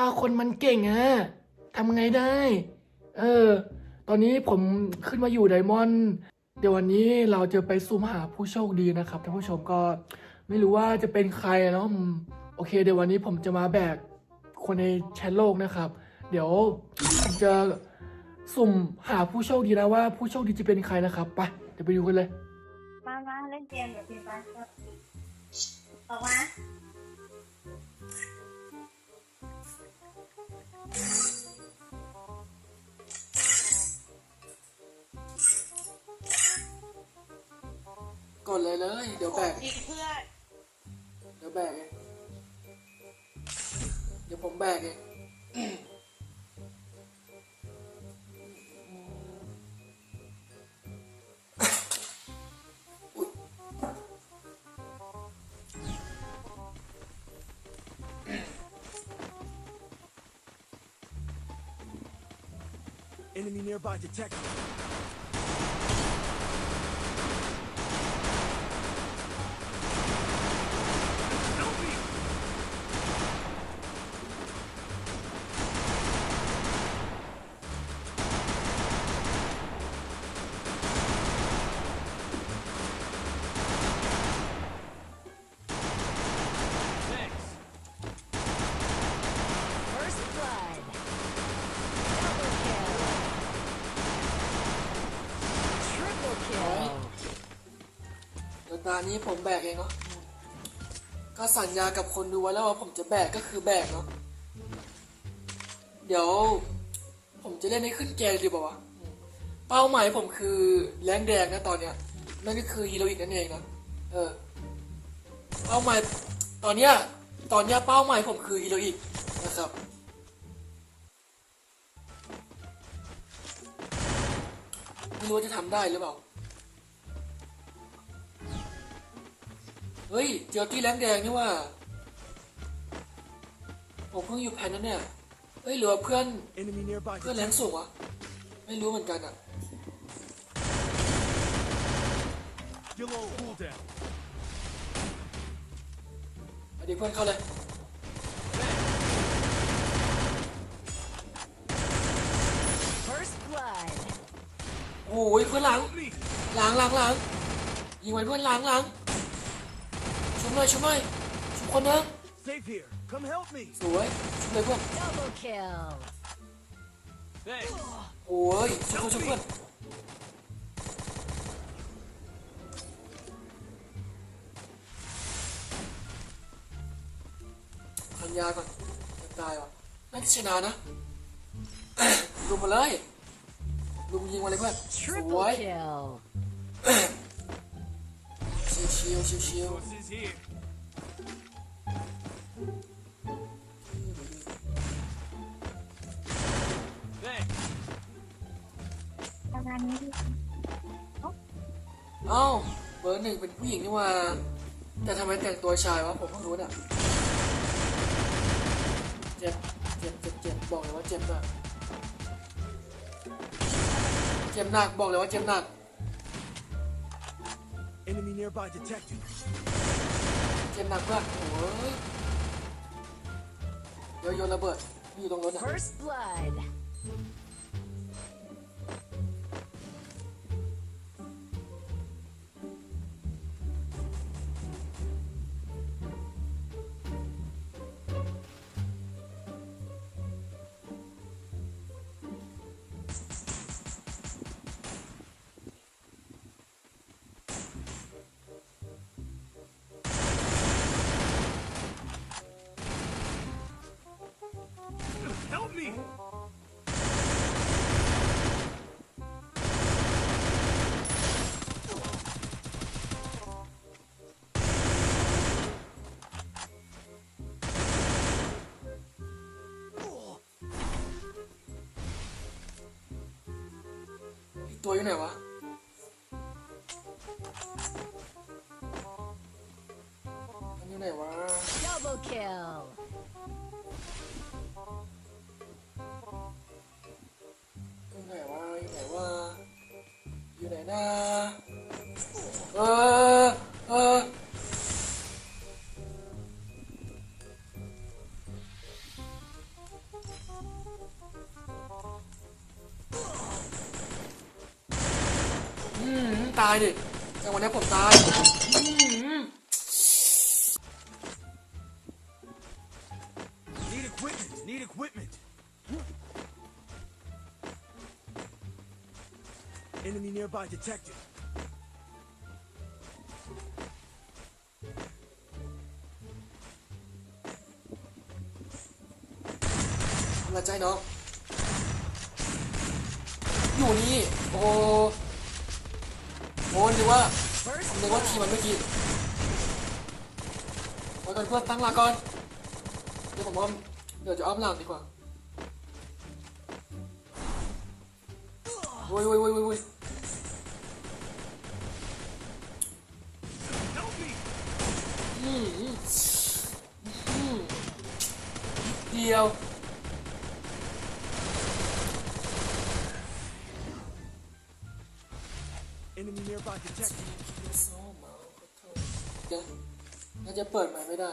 ก็คนมันเก่งอะทำไงได้ เออ ตอนนี้ผมขึ้นมาอยู่ไดมอนด์เดี๋ยววันนี้เราจะไปซูมหาผู้โชคดีนะครับท่านผู้ชมก็ไม่รู้ว่าจะเป็นใครเนาะโอเค เดี๋ยววันนี้ผมจะมาแบกคนในแชทโลกนะครับ เดี๋ยวผมจะสุ่มหาผู้โชคดีนะว่าผู้โชคดีจะเป็นใครนะครับไปเดี๋ยวไปดูกันเลย มามาเล่นเกมเดี๋ยวพิมพ์ไปออกมา กดเลยเลย เดี๋ยวแบกอีกเพื่อนเดี๋ยวแบกเองเดี๋ยวผมแบกเอง Enemy nearby detected. านี้ผมแบกเองเนาะ ก็สัญญากับคนดูไว้แล้วว่าผมจะแบกก็คือแบกเนาะ เดี๋ยว ผมจะเล่นให้ขึ้นแกงดีบอกว่าวะอืมเป้าหมายผมคือแรงแดงนะตอนเนี้ย นั่นก็คือฮีโร่อีกนั่นเองนะเออ เป้าหมายตอนเนี้ย ตอนเนี้ยเป้าหมายผมคือฮีโร่อีกนะครับไม่รู้ว่าจะทำได้หรือเปล่า เฮ้ย เจอที่แรงแดงนี่ว่าผมเพิ่งอยู่แพนนั้นเนี่ย เฮ้ยเหลือเพื่อน Enemy nearby เพื่อนแรง detected. สูงอะไม่รู้เหมือนกันอะ Below cooldown. เอาดีเพื่อนเข้าเลย First blood. โอ้ยเพื่อนหลัง Help me! หลังหลังหลังยิงไว้เพื่อนหลังหลัง ชุบหน่อยชุบหน่อยชุบคนนึง Safe here. Come help me. สวยชุบเลยเพื่อน Double kill. Thanks. โอ้ยชุบเพื่อนชุบเพื่อนพันยาก่อนจะตายวะน่าจะชนะนะ ลุมมาเลยลุมยิงมาเลยเพื่อนสว Triple ย kill. ชิวชิวชิวชิ ว Forces here. ประมาณนี้เอ้าเบอร์หนึ่งเป็นผู้หญิงนี่ว่า แต่ทำไมแต่งตัวชายวะผมเพิ่งรู้เนี่ยเจ็บเจ็บเจ็บเจ็บบอกเลยว่าเจ็บมากเจ็บหนักบอกเลยว่าเจ็บหนัก Enemy nearby detected. เจ็บหนักเพื่อนโอ้ยเดี๋ยวโยนระเบิดอยู่ตรงรถอะ First blood. ตัวอยู่ไหนวะมันอยู่ไหนวะ Double kill. ไหนวะอยู่ไหนนะเออเอออืมตายดิจังหวะนี้ผมตายอืม Need equipment. Need equipment. Enemy nearby detected. กำลังใจน้องอยู่นี่ โอ้โหนึกว่าผมนึกว่าทีมมันเมื่อกี้ไว้ก่อนเพื่อนตั้งหลักก่อน เดี๋ยวผมว่าเดี๋ยวจะอ้อมหลังดีกว่าโว้ยโว้ยโว้ยโว้ย เดียวเดี๋ยวน่าจะเปิดใหม่ไม่ได้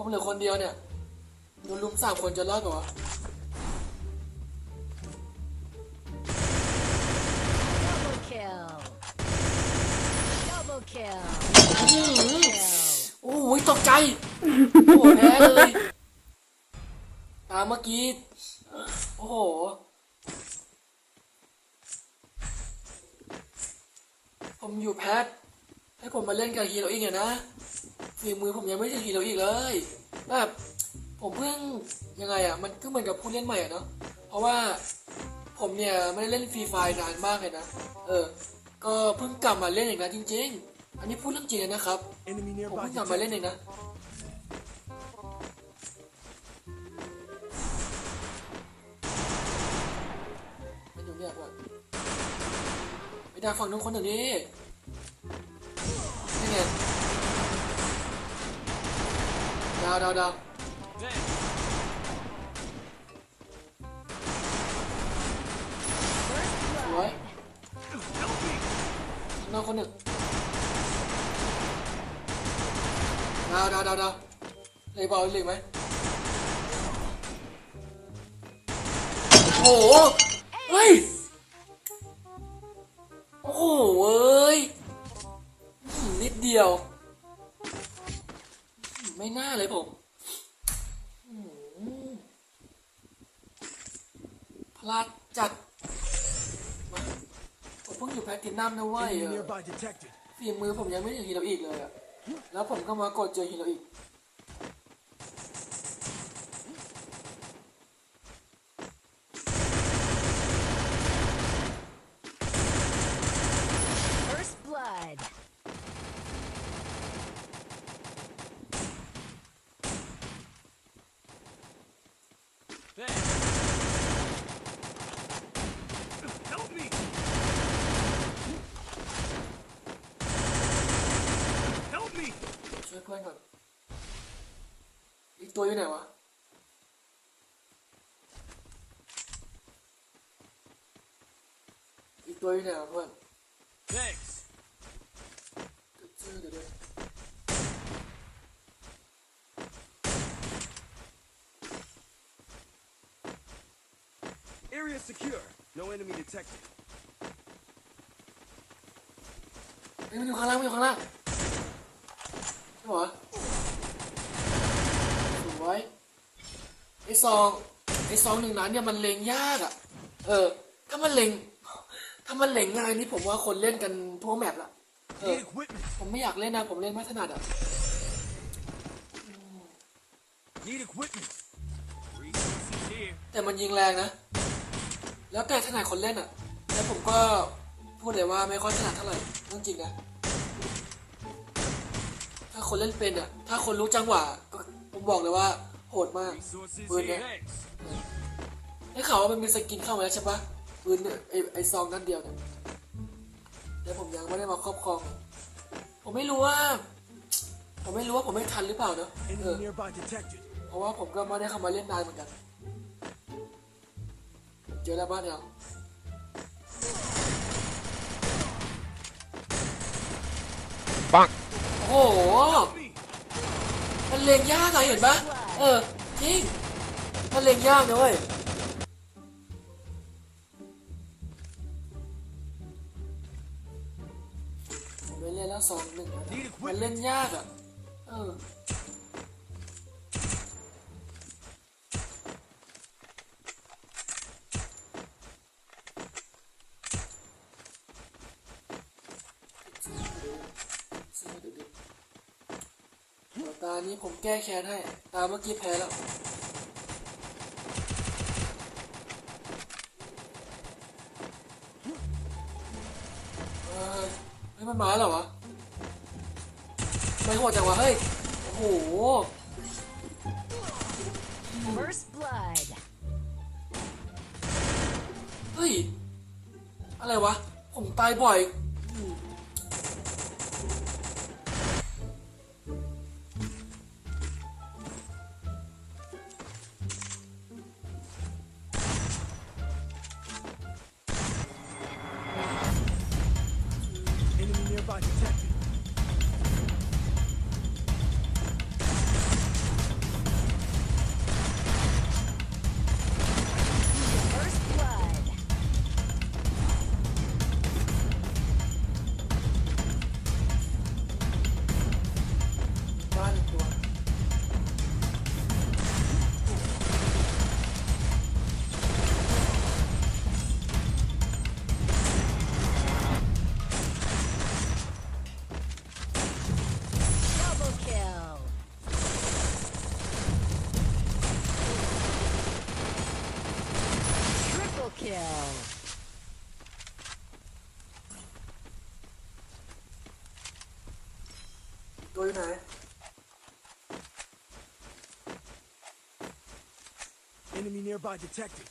ผมเหลือคนเดียวเนี่ยโดนลุมสามคนจะรอดเหรอวะ Double kill. Double kill. อื้อหือ Kill. โอ้ยตกใจ โอ้โหแพ้เลยตามเมื่อกี้ โอ้โหผมอยู่แพท ให้ผมมาเล่นกับฮีโร่อีกเนี่ยนะ ฝีมือผมยังไม่ถึงฮีโร่อีกเลยแบบผมเพิ่งยังไงอะมันก็เหมือนกับผู้เล่นใหม่อะเนาะเพราะว่าผมเนี่ยไม่ได้เล่นฟรีไฟนานมากเลยนะเออ ก็เพิ่งกลับมาเล่นอีกนะจริง ๆ อันนี้พูดเรื่องจริงเลยนะครับ Enemy ผม nearby เพิ่งกลับมาเล่น detected. เองนะมันอยู่เนี่ยเพื่อนไปดักฝั่งนู้นคนหนึ่งดิาวดาวดาว Thanks. สวย Help me. ข้างนอกคนหนึ่งดาวดาวดาวดาวเลยบอลเลยไหมโอ้โหเฮ้ย โอ้โหเอ้ยนิดเดียว ไม่น่าเลยผมอืมพลาดจัดมาผมเพิ่งอยู่แพทตินัมนะเว้ย Enemy เออ nearby detected. ฝีมือผมยังไม่ถึงฮีโร่อีกเลยอะแล้วผมก็มากดเจอฮีโร่อีก First blood. Thanks. Help me. Help me. ช่วยเพื่อนก่อน อีกตัวอยู่ไหนวะอีกตัวอยู่ไหนวะเพื่อน Thanks. เดี๋ยวเดี๋ยวเดี๋ยว Area secure. No enemy detected. เฮ้ยมันอยู่ข้างล่างมันอยู่ข้างล่างใช่ปะสวย ไอซองไอซองหนึ่งนั้นเนี่ยมันเล็งยากอะ เออ ถ้ามันเล็ง ถ้ามันเล็งง่ายนี่ผมว่าคนเล่นกันทั่วแมปละเออ Need equipment. ผมไม่อยากเล่นนะ ผมเล่นไม่ถนัดอะ Need equipment. Resources here. แต่มันยิงแรงนะ แล้วแต่ถนัดคนเล่นอะ แล้วผมก็พูดเลยว่าไม่ค่อยถนัดเท่าไหร่เรื่องจริงนะ ถ้าคนเล่นเป็นอะ ถ้าคนรู้จังหวะก็ผมบอกเลยว่าโห ดมาก Resources Good, here. yeah. Thanks. ได้ข่าวว่ามันมีสกินเข้ามาแล้วใช่ปะปืนเนี่ยไอไอซองนั่นเดียวเนี่ยแต่ผมยังไม่ได้มาครอบครอง ผมไม่รู้ว่า ผมไม่รู้ว่าผมไม่ทันหรือเปล่าเนอะเอ Enemy อ nearby detected. เพราะว่าผมก็ไม่ได้เข้ามาเล่นนานเหมือนกัน เจอแล้วบ้านเราปังโอ้โห Me. มันเลงยากอะเห็นปะ เออจริงมันเลงยากนะเว้ยมไม่เล่นแล้วสองหนึ่งมันเล่นยากอะ เออ เดี๋ยวตานี้ผมแก้แค้นให้ ตาเมื่อกี้แพ้แล้วเฮ้ยเฮ้ยมันมาแล้วเหรอวะไม่โหดจังวะ เฮ้ย โอ้โห First blood. เฮ้ย อะไรวะ ผมตายบ่อย nearby detected.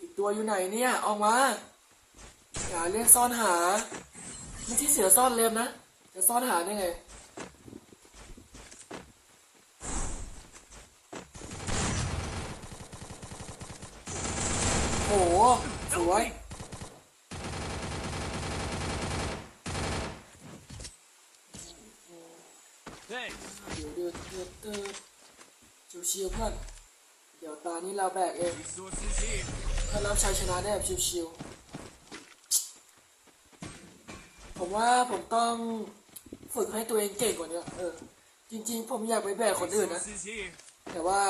อีกตัวอยู่ไหนเนี่ย ออกมา อย่าเล่นซ่อนหา ไม่ใช่เสือซ่อนเล็บนะ จะซ่อนหาได้ไงโอ้โหสวย เดือดเดือดเดือดชิวๆเพื่อนเดี๋ยวตานี้เราแบกเอง Resources here. เพื่อรับชัยชนะได้แบบชิวๆผมว่าผมต้องฝึกให้ตัวเองเก่งกว่านี้เออจริง ๆ ผมอยากไปแบกคนอื่นนะแต่ว่า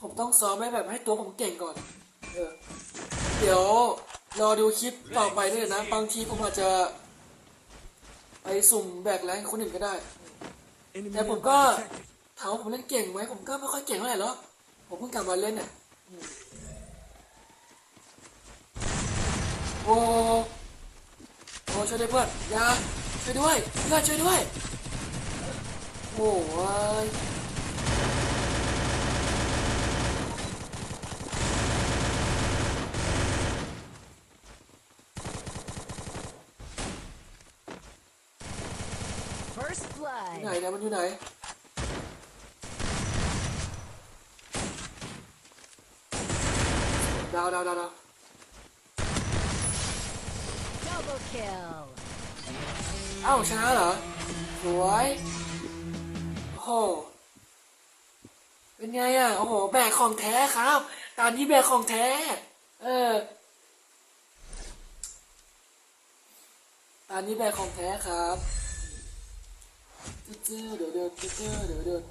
ผมต้องซ้อมให้แบบให้ตัวผมเก่งก่อน เออ เดี๋ยวรอดูคลิปต่อไปด้วยนะ บางทีผมอาจจะ ไปสุ่มแบกแรงคนอื่นก็ได้ Enemy Yeah, nearby but- detected. ถามว่าผมเล่นเก่งไหมผมก็ไม่ค่อยเก่งเท่าไหร่หรอกผมเพิ่งกลับมาเล่นเนี่ยอืมโอ้โอ้ช่วยด้วยเพื่อนอยาช่วยด้วยเพื่อนช่วยด้วยโอ้ย First อยู่ blood. ไหนเนี่ยมันอยู่ไหน ดาวดาวดาว Double kill. เอ้าชนะเหรอ สวยโอ้โหเป็นไงอะ โอ้โห แบกของแท้ครับตามที่แบกของแท้ เออตามนี้แบกของแท้ครับจื้อเดี๋ยวเดินจื้อเดี๋ยวเดิน